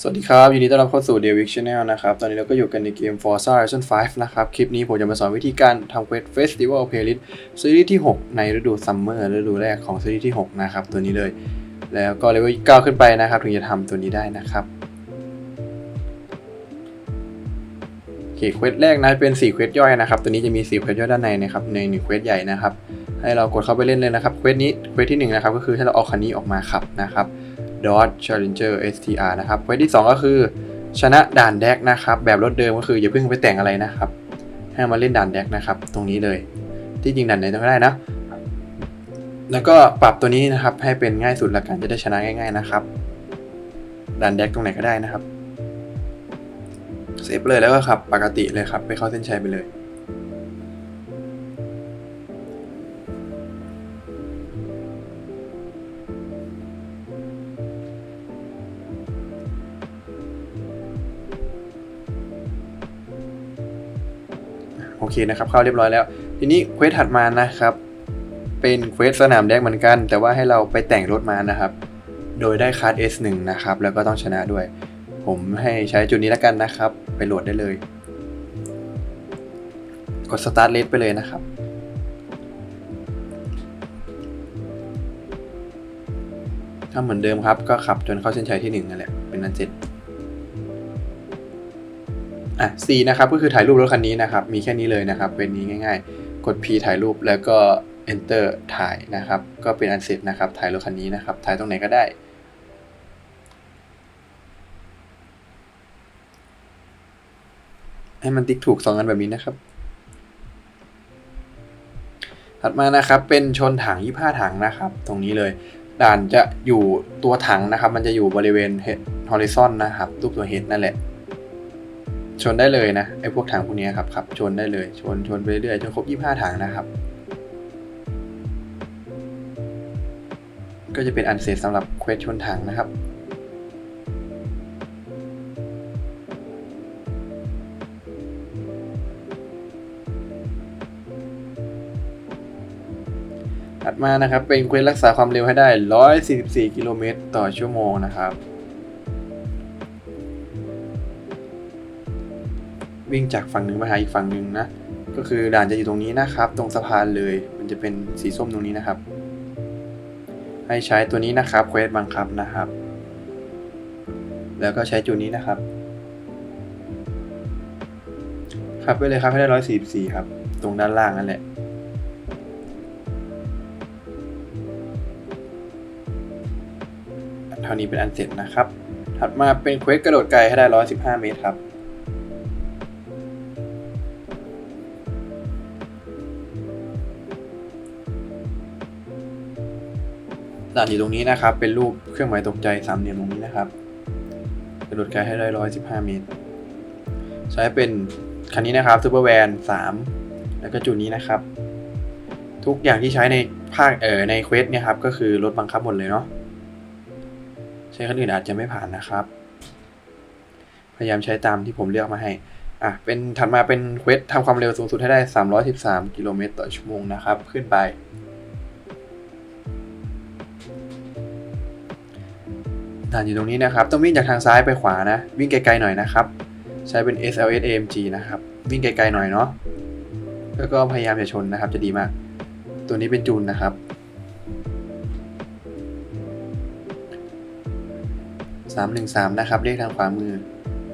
สวัสดีครับ ยินดีต้อนรับเข้าสู่ d e v i c Channel นะครับ ตอนนี้เราก็อยู่กันในเกม Forza Horizon 5 นะครับ คลิปนี้ผมจะมาสอนวิธีการทำเควส Festival Playlist ซีรีส์ที่ 6 ในฤดูซัมเมอร์ฤดูแรกของซีรีส์ที่ 6 นะครับ ตัวนี้เลย แล้วก็เลเวล9ขึ้นไปนะครับ ถึงจะทำตัวนี้ได้นะครับโอเคเควสแรกนะเป็น4เควสย่อยนะครับ ตัวนี้จะมี4เควสย่อยด้านในนะครับใน1เควสใหญ่นะครับ ให้เรากดเข้าไปเล่นเลยนะครับเควสนี้เควสที่1นะครับก็คือให้เราเอาคันนี้ออกมาขับนะครับ Dodge Challenger STR นะครับเวสที่ 2 ก็คือชนะด่านแดกนะครับ แบบรถเดิมก็คืออย่าเพิ่งไปแต่งอะไรนะครับ ให้มาเล่นด่านแดกนะครับ ตรงนี้เลย ที่จริงด่านไหนต้องได้นะ แล้วก็ปรับตัวนี้นะครับ ให้เป็นง่ายสุดละกันจะได้ชนะง่าย ๆนะครับ ด่านแดกตรงไหนก็ได้นะครับเซฟเลยแล้วก็ขับปกติเลยครับ ไปเข้าเส้นชัยไปเลย อเคนะครับเข้าเรียบร้อยแล้ว ทีนี้เควสถัดมานะครับ เป็นเควสสนามแดกเหมือนกัน แต่ว่าให้เราไปแต่งรถมานะครับ โดยได้คัส S1 นะครับ แล้วก็ต้องชนะด้วย ผมให้ใช้จุดนี้แล้วกันนะครับ ไปโหลดได้เลย กด Start Race ไปเลยนะครับถ้าเหมือนเดิมครับก็ขับจนเข้าเส้นชัยที่หนึ่งนั่นแหละเป็นนันเสร็จ อะ C นะครับก็คือถ่ายรูปรถคันนี้นะครับ มีแค่นี้เลยนะครับ เป็นนี้ง่าย ๆ กด P ถ่ายรูปแล้วก็ Enter ถ่ายนะครับ ก็เป็นอันเสร็จนะครับ ถ่ายรถคันนี้นะครับ ถ่ายตรงไหนก็ได้ให้มันติ๊กถูกสองอันแบบนี้นะครับ ถัดมานะครับเป็นชนถัง25ถังนะครับ ตรงนี้เลย ด่านจะอยู่ตัวถังนะครับ มันจะอยู่บริเวณ head horizon นะครับรูปตัว head นั่นแหละ ชนได้เลยนะไอ้พวกถังพวกนี้ครับขับชนได้เลยชนชนไปเรื่อยจนครบ 25 ถังนะครับ ก็จะเป็นอันเสร็จสำหรับเควสชนถังนะครับถัดมานะครับเป็นเควสรักษาความเร็วให้ได้ 144 กิโลเมตรต่อชั่วโมงนะครับ วิ่งจากฝั่งหนึ่งมาหาอีกฝั่งหนึ่งนะ ก็คือด่านจะอยู่ตรงนี้นะครับ ตรงสะพานเลย มันจะเป็นสีส้มตรงนี้นะครับ ให้ใช้ตัวนี้นะครับเควสบังคับนะครับ แล้วก็ใช้จุดนี้นะครับ ครับไปเลยครับให้ได้ร้อยสี่สี่ครับ ตรงด้านล่างนั่นแหละเท่านี้เป็นอันเสร็จนะครับ ถัดมาเป็นเควสกระโดดไกลให้ได้ร้อยสิบห้าเมตรครับ ด่านอยู่ตรงนี้นะครับ เป็นรูปเครื่องหมายตกใจสามเหลี่ยมตรงนี้นะครับกระโดดไกลให้ได้ร้อยสิบห้าเมตร ใช้เป็นคันนี้นะครับซูเปอร์แวนสามแล้วก็จุดนี้นะครับ ทุกอย่างที่ใช้ในภาคเอ่อในเควสเนี่ยครับ ก็คือรถบังคับหมดเลยเนาะใช้คันอื่นอาจจะไม่ผ่านนะครับ พยายามใช้ตามที่ผมเลือกมาให้อะเป็นถัดมาเป็นเควสทำความเร็วสูงสุดให้ได้ 313 กิโลเมตรต่อชั่วโมงนะครับ ขึ้นไป ด่านอยู่ตรงนี้นะครับต้องวิ่งจากทางซ้ายไปขวานะ วิ่งไกลๆหน่อยนะครับ ใช้เป็น SLS AMG นะครับ วิ่งไกลๆหน่อยเนาะแล้วก็พยายามอย่าชนนะครับจะดีมาก ตัวนี้เป็นจูนนะครับ 313 นะครับเลขทางขวามือ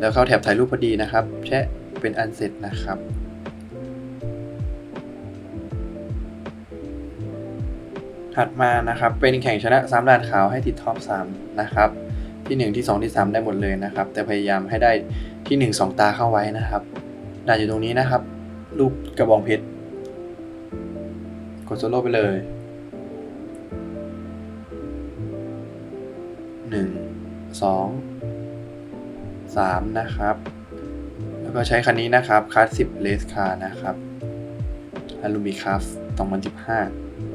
แล้วเข้าแถบถ่ายรูปพอดีนะครับ แชะเป็นอันเสร็จนะครับถัดมานะครับเป็นแข่งชนะ3ด่านขาวให้ติดท็อป3นะครับ ที่ 1 ที่ 2 ที่ 3 ได้หมดเลยนะครับ แต่พยายามให้ได้ที่ 1 2 ตาเข้าไว้นะครับด่านอยู่ตรงนี้นะครับ รูปกระบองเพชรกดโซโล่ไปเลย 1 2 3 นะครับ แล้วก็ใช้คันนี้นะครับคลาส10เลสคาร์นะครับอลูมิคัฟ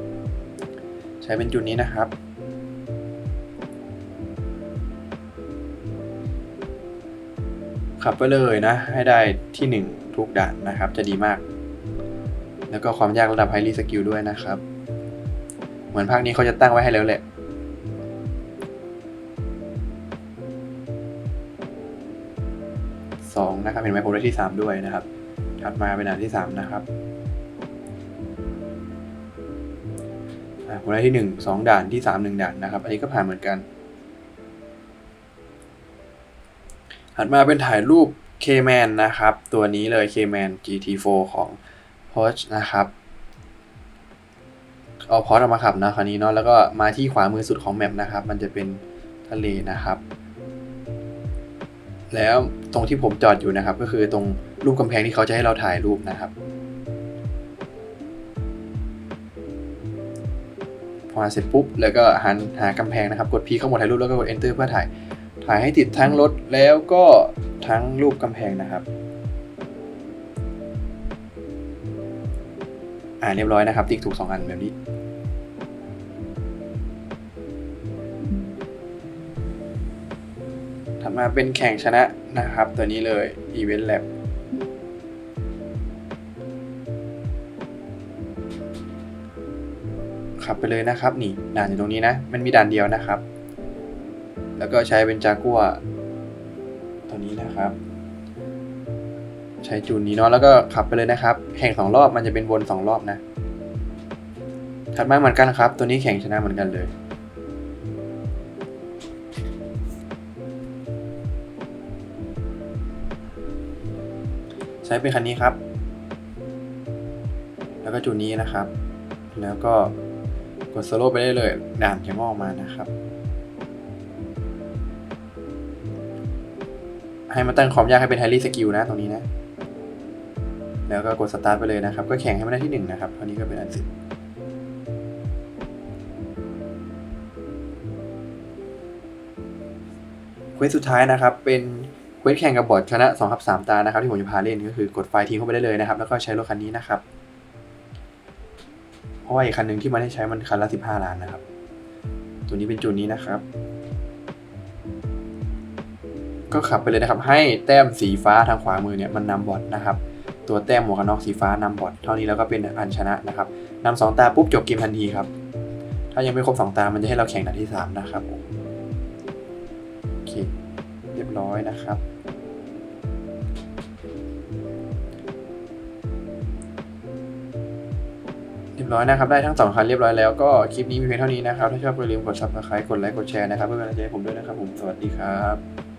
2015 ใช้เป็นจุดนี้นะครับ ขับไปเลยนะ ให้ได้ที่ 1 ทุกด่านนะครับ จะดีมาก แล้วก็ความยากระดับไฮรีสกิลด้วยนะครับ เหมือนภาคนี้เขาจะตั้งไว้ให้แล้วแหละสองนะครับเห็นไหมผมได้ที่สามด้วยนะครับ ถัดมาเป็นด่านที่สามนะครับอะผมได้ที่หนึ่งสองด่านที่สามหนึ่งด่านนะครับ อันนี้ก็ผ่านเหมือนกัน ถัดมาเป็นถ่ายรูป K-Man นะครับ ตัวนี้เลย K-Man GT4 ของ Porsche นะครับเอาพอร์ตออกมาขับนะคราวนี้เนาะแล้วก็มาที่ขวามือสุดของแมปนะครับ มันจะเป็นทะเลนะครับ แล้วตรงที่ผมจอดอยู่นะครับ ก็คือตรงรูปกำแพงที่เขาจะให้เราถ่ายรูปนะครับพอเสร็จปุ๊บแล้วก็หันหากำแพงนะครับ กด P เข้าหมดถ่ายรูปแล้วก็กด Enter เพื่อถ่าย ถ่ายให้ติดทั้งรถแล้วก็ทั้งรูปกำแพงนะครับ อ่าเรียบร้อยนะครับ ติ๊กถูกสองอันแบบนี้ ถัดมาเป็นแข่งชนะนะครับ ตัวนี้เลย Event Lab ขับไปเลยนะครับนี่ด่านอยู่ตรงนี้นะ มันมีด่านเดียวนะครับ แล้วก็ใช้เป็นจากัวตัวนี้นะครับ ใช้จูนนี้เนาะแล้วก็ขับไปเลยนะครับ แข่งสองรอบมันจะเป็นวนสองรอบนะ ถัดมาเหมือนกันครับ ตัวนี้แข่งชนะเหมือนกันเลยใช้เป็นคันนี้ครับ แล้วก็จูนนี้นะครับ แล้วก็กดสโลว์ไปได้เลย ด่านจะงอกมานะครับ ให้มาตั้งความยากให้เป็นไฮรี่สกิลนะตรงนี้นะ แล้วก็กดสตาร์ทไปเลยนะครับ ก็แข่งให้มันได้ที่หนึ่งนะครับคราวนี้ก็เป็นอันเสร็จเควสสุดท้ายนะครับ เป็นเควสแข่งกับบอร์ดชนะ2ครับ3ตานะครับที่ผมจะพาเล่นก็คือกดไฟล์ทิ้งเข้าไปได้เลยนะครับ แล้วก็ใช้รถคันนี้นะครับ เพราะว่าอีกคันหนึ่งที่มันให้ใช้มันคันละ15ล้านนะครับ ตัวนี้เป็นจูนนี้นะครับ ก็ขับไปเลยนะครับ ให้แต้มสีฟ้าทางขวามือเนี่ยมันนำบอทนะครับตัวแต้มหมวกกันน็อกสีฟ้านำบอทเท่านี้แล้วก็เป็นอันชนะนะครับนำสองตาปุ๊บจบเกมทันทีครับ ถ้ายังไม่ครบสองตามันจะให้เราแข่งด่านที่สามนะครับโอเคเรียบร้อยนะครับเรียบร้อยนะครับได้ทั้งสองคันเรียบร้อยแล้วก็คลิปนี้มีเพียงเท่านี้นะครับ ถ้าชอบอย่าลืมกด subscribe กดไลค์กดแชร์นะครับเพื่อเป็นกำลังใจให้ผมด้วยนะครับผมสวัสดีครับ